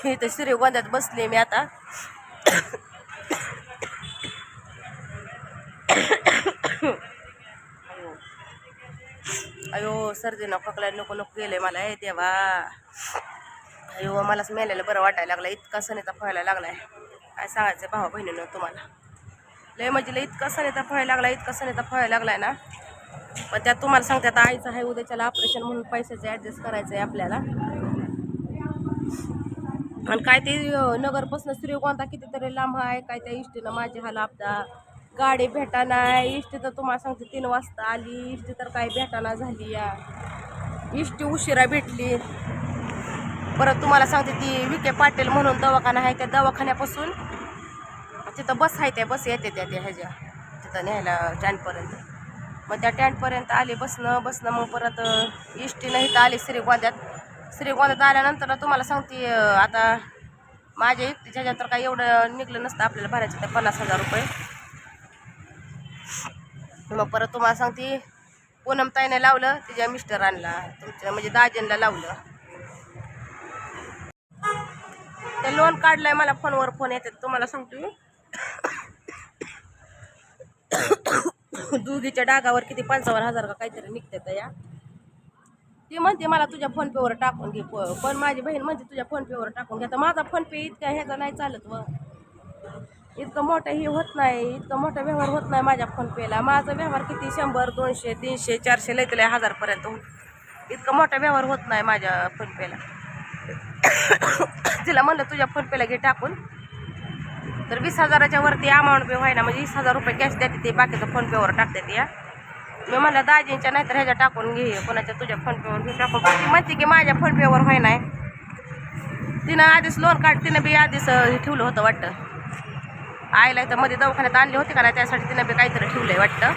इथं श्रीगोंद्यात बसले मी आता. अयो. अयो सर्दीनं खोकला नको नको गेले मला हे देवा. अयो मलाच मेलेलं बरं वाटायला लागला इतका सनेचा फळायला लागलाय. काय सांगायचं भावा बहिणीनं तुम्हाला. लय म्हणजे लय इतका सनेचा फळायला लागला इतका सनेचा फळायला लागलाय ना. पण त्यात तुम्हाला सांगते आता आईचं आहे उद्याच्याला ऑपरेशन म्हणून पैशाचं ॲडजस्ट करायचं आहे आपल्याला. आणि काय ते नगरपासून श्रीगोंदा कितीतरी लांब आहे काय त्या इष्टीनं माझी हाल आपदा. गाडी भेटा नाही इष्टी तर तुम्हाला सांगते तीन वाजता आली इष्टी तर काय भेटाना झाली या. इष्टी उशिरा भेटली. परत तुम्हाला सांगते ती विखे पाटील म्हणून दवाखाना आहे त्या दवाखान्यापासून तिथं बस आहे त्या बस येते त्या त्या ह्याच्या तिथं न्यायला स्टँडपर्यंत. मग त्या टँडपर्यंत आली बसणं बसणं मग परत इष्टीनं इथं आली श्रीगोंद्यात. श्रीगोंद्यात आल्यानंतर तुम्हाला सांगते आता माझ्या एकटीच्या ह्याच्यात तर काही एवढं निघलं नसतं आपल्याला भरायचं ते पन्नास हजार रुपये. मग परत तुम्हाला सांगते पूनम ताईने लावलं तिच्या मिस्टरांना तुमच्या म्हणजे दाजींना लावलं. ते लोन काढलंय मला फोनवर फोन येतात तुम्हाला सांगतो दुधीच्या डागावर किती पंचावन्न हजार का काहीतरी निघतात या. ती म्हणते मला तुझ्या फोनपेवर टाकून घे प- पण माझी बहीण म्हणते तुझ्या फोनपेवर टाकून घे. तर माझा फोनपे इतका ह्याचा नाही चालत व. इतकं मोठं हे होत नाही इतकं मोठा व्यवहार होत नाही माझ्या फोनपेला माझा व्यवहार किती? शंभर दोनशे तीनशे चारशे लय हजारपर्यंत होत इतका मोठा व्यवहार होत नाही माझ्या फोनपेला तिला म्हणलं तुझ्या फोनपेला घे टाकून. तर वीस हजाराच्या वरती अमाऊंट पे व्हायना म्हणजे वीस हजार रुपये कॅश देते ते बाकीचं फोनपेवर टाकते या मी म्हणलं दाजींच्या नाहीतर ह्याच्या टाकून घे कोणाच्या तुझ्या फोनपेवर घे टाकून ती म्हणते की माझ्या फोनपेवर व्हाय नाही तिनं आधीच लोन काढ तिनं बी आधीच हे ठेवलं होतं वाटतं. आईला इथं मध्ये दवाखान्यात आणली होती का नाही त्यासाठी तिनं बी काहीतरी ठेवलं आहे वाटतं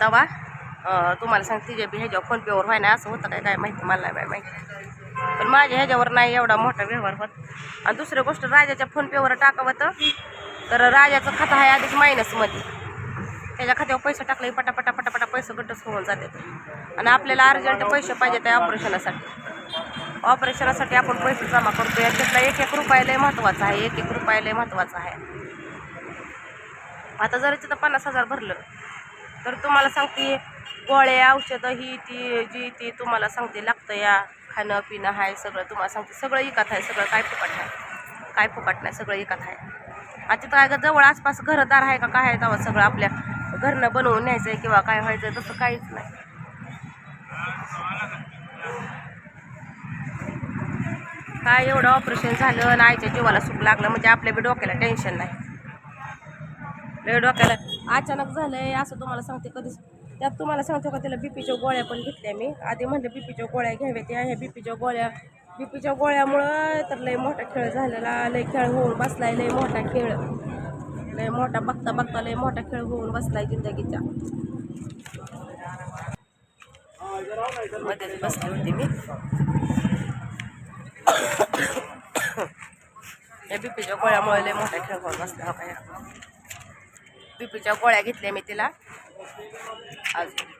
तवा तुम्हाला सांग तिच्या बी ह्याच्यावर फोनपेवर व्हाय नाही असं होतं काय काय माहिती मला नाही माहिती. पण माझ्या ह्याच्यावर नाही एवढा मोठा व्यवहार होत. आणि दुसरी गोष्ट राजाच्या फोनपेवर टाकावं तर राजाचं खातं आहे आधीच मायनसमध्ये त्याच्या खात्यावर पैसे टाकले पटापटा पटापटा पैसे गटच होऊन जाते आणि आपल्याला अर्जंट पैसे पाहिजे त्या ऑपरेशनासाठी ऑपरेशनासाठी आपण पैसे जमा करतो याच्यातला एक एक रुपया लय महत्त्वाचा आहे. एक एक रुपया लय महत्त्वाचा आहे. आता जर तिथं पन्नास हजार भरलं तर तुम्हाला सांगते गोळ्या औषधं ही ती जी ती तुम्हाला सांगते लागतं या खाणं पिणं आहे सगळं तुम्हाला सांगते. सगळं एकात आहे सगळं काय फुकट आहे काय फुकट नाही सगळं एकात आहे. आणि तिथं काय का जवळ आसपास घरदार आहे का काय आहे तेव्हा सगळं आपल्या घरनं बनवून न्यायचं आहे किंवा काय व्हायचं तसं काहीच नाही. काय एवढं ऑपरेशन झालं आणि आईच्या जीवाला सुख लागलं म्हणजे आपल्या बी डोक्याला टेन्शन नाही. डोक्याला अचानक झालंय असं तुम्हाला सांगते कधीच. त्यात तुम्हाला सांगतो का त्याला बीपीच्या गोळ्या पण घेतल्या मी. आधी म्हणलं बीपीच्या गोळ्या घ्याव्या त्या ह्या बीपीच्या गोळ्या. बीपीच्या गोळ्यामुळं तर लय मोठा खेळ झालेला लय खेळ होऊन बसलाय लय मोठा खेळ. मोठा बघता बघता लय मोठा खेळ होऊन बसलाय जिंदगीचा. मध्येच बसली होती मी. या बीपीच्या गोळ्यामुळे लय मोठा खेळ होऊन बसला हो काय बीपीच्या गोळ्या घेतल्या मी तिला. अजून.